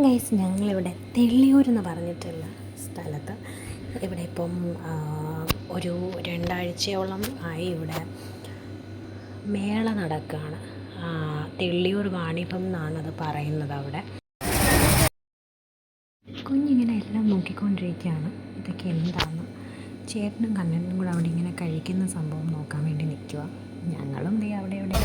Guys ഞങ്ങളിവിടെ തെള്ളിയൂർ എന്ന് പറഞ്ഞിട്ടുള്ള സ്ഥലത്ത് ഇവിടെ ഇപ്പം ഒരു രണ്ടാഴ്ചയോളം ആയി ഇവിടെ മേള നടക്കുകയാണ് തെള്ളിയൂർ വാണിഭം എന്നാണ് അത് പറയുന്നത് അവിടെ. കുഞ്ഞിങ്ങനെ എല്ലാം നോക്കിക്കൊണ്ടിരിക്കുകയാണ്. ഇതൊക്കെ എന്താണെന്ന് ചേട്ടനും കണ്ണനും കൂടെ അവിടെ ഇങ്ങനെ കഴിക്കുന്ന സംഭവം നോക്കാൻ വേണ്ടി നിൽക്കുക ഞങ്ങളും ദേ അവിടെ ഇവിടെ.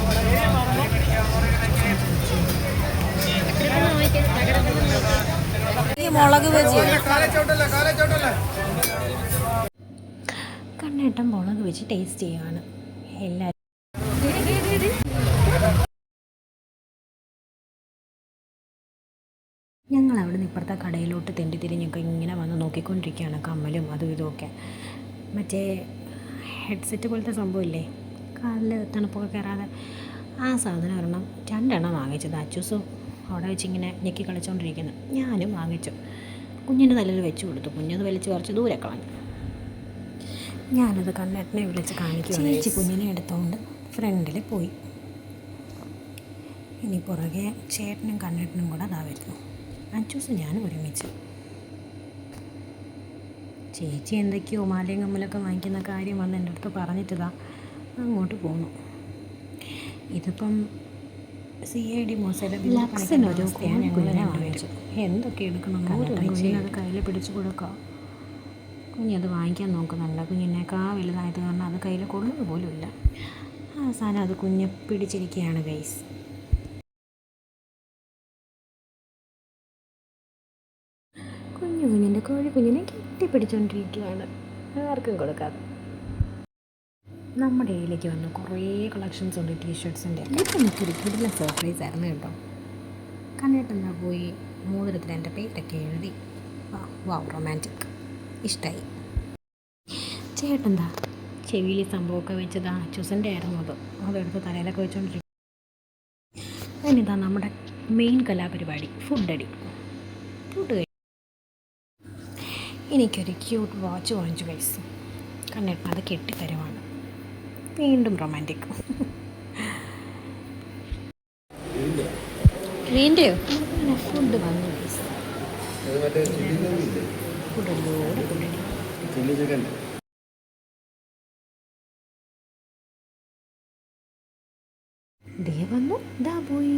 മുളക് ബജി. കണ്ണേട്ടൻ മുളക് വെച്ച് ടേസ്റ്റ് ചെയ്യുകയാണ് എല്ലാരും ഞങ്ങൾ അവിടെ നിന്ന് ഇപ്പുറത്തെ കടയിലോട്ട് തെണ്ടി തിരിഞ്ഞൊക്കെ ഇങ്ങനെ വന്ന് നോക്കിക്കൊണ്ടിരിക്കുകയാണ് കമ്മലും അതും ഇതുമൊക്കെ മറ്റേ ഹെഡ്സെറ്റ് പോലത്തെ സംഭവമില്ലേ? കാലിൽ തണുപ്പൊക്കെ കയറാതെ ആ സാധനം ഒരെണ്ണം രണ്ടെണ്ണം വാങ്ങിച്ചത്. അച്ചൂസും അവിടെ വെച്ചിങ്ങനെ ഞെക്കി കളിച്ചുകൊണ്ടിരിക്കുന്നു ഞാനും വാങ്ങിച്ചു. കുഞ്ഞിന്റെ തലയിൽ വെച്ച് കൊടുത്തു. കുഞ്ഞത് വലിച്ച് കുറച്ച് ദൂരെ കളഞ്ഞു. ഞാനത് കണ്ണേട്ടനെ വിളിച്ച് കാണിക്കും ചേച്ചി കുഞ്ഞിനെ എടുത്തുകൊണ്ട് ഫ്രണ്ടിൽ പോയി. ഇനി പുറകെ ചേട്ടനും കണ്ണേട്ടനും കൂടെ അതാ വരുന്നു. അച്ചൂസ് ഞാനും ഒരുമിച്ച്. ചേച്ചി എന്തൊക്കെയോ മാലയും കമ്മലൊക്കെ വാങ്ങിക്കുന്ന കാര്യം വന്ന് എന്റെ അടുത്ത് പറഞ്ഞിട്ടതാ അങ്ങോട്ട് പോന്നു. ഇതിപ്പം സി ഐ ഡി ലക്സിനൊരു കുഞ്ഞിനെ വാങ്ങിച്ചു എന്തൊക്കെ എടുക്കണം? കുഞ്ഞിനത് കയ്യിൽ പിടിച്ചു കുഞ്ഞി അത് വാങ്ങിക്കാൻ നോക്കുന്നുണ്ട്. കുഞ്ഞിനേക്കാ വലുതായത് കാരണം അത് കയ്യിൽ കൊള്ളുന്നത് പോലുമില്ല അവസാനം അത് കുഞ്ഞ് പിടിച്ചിരിക്കുകയാണ് ഗൈസ് കുഞ്ഞു കുഞ്ഞിന്റെ കോഴി കുഞ്ഞിനെ കെട്ടിപ്പിടിച്ചുകൊണ്ടിരിക്കുകയാണ് ആർക്കും കൊടുക്കാതെ. നമ്മുടെ കയ്യിലേക്ക് വന്ന കുറേ കളക്ഷൻസ് ഉണ്ട് ടീഷർട്സിന്റെ ഇപ്പം എനിക്കൊരു കിടില സർപ്രൈസ് ആയിരുന്നു കേട്ടോ. കണ്ടിട്ടെന്താ പോയി മോതിരത്തിൽ എന്റെ പേരൊക്കെ എഴുതി. വാ റൊമാന്റിക് ഇഷ്ടമായി ചേട്ടെന്താ ചെവിയിൽ സംഭവമൊക്കെ വെച്ചതാ ചുസന്റെ ആയിരുന്നു അത്. അതെടുത്ത് തലയിലൊക്കെ വെച്ചുകൊണ്ടിരിക്കും അതിനിതാ നമ്മുടെ മെയിൻ കലാപരിപാടി ഫുഡ് അടി. ഫുഡ് എനിക്കൊരു ക്യൂട്ട് വാച്ച് വാങ്ങിച്ചു കഴിച്ചു കണ്ണേട്ടൻ അത് കെട്ടിത്തരുവാണ്. വീണ്ടും റൊമാന്റിക് വീണ്ടും? ഫുഡ് വന്നു. ഫുഡടി ചില്ലി ദേ വന്നു. ദാ പോയി.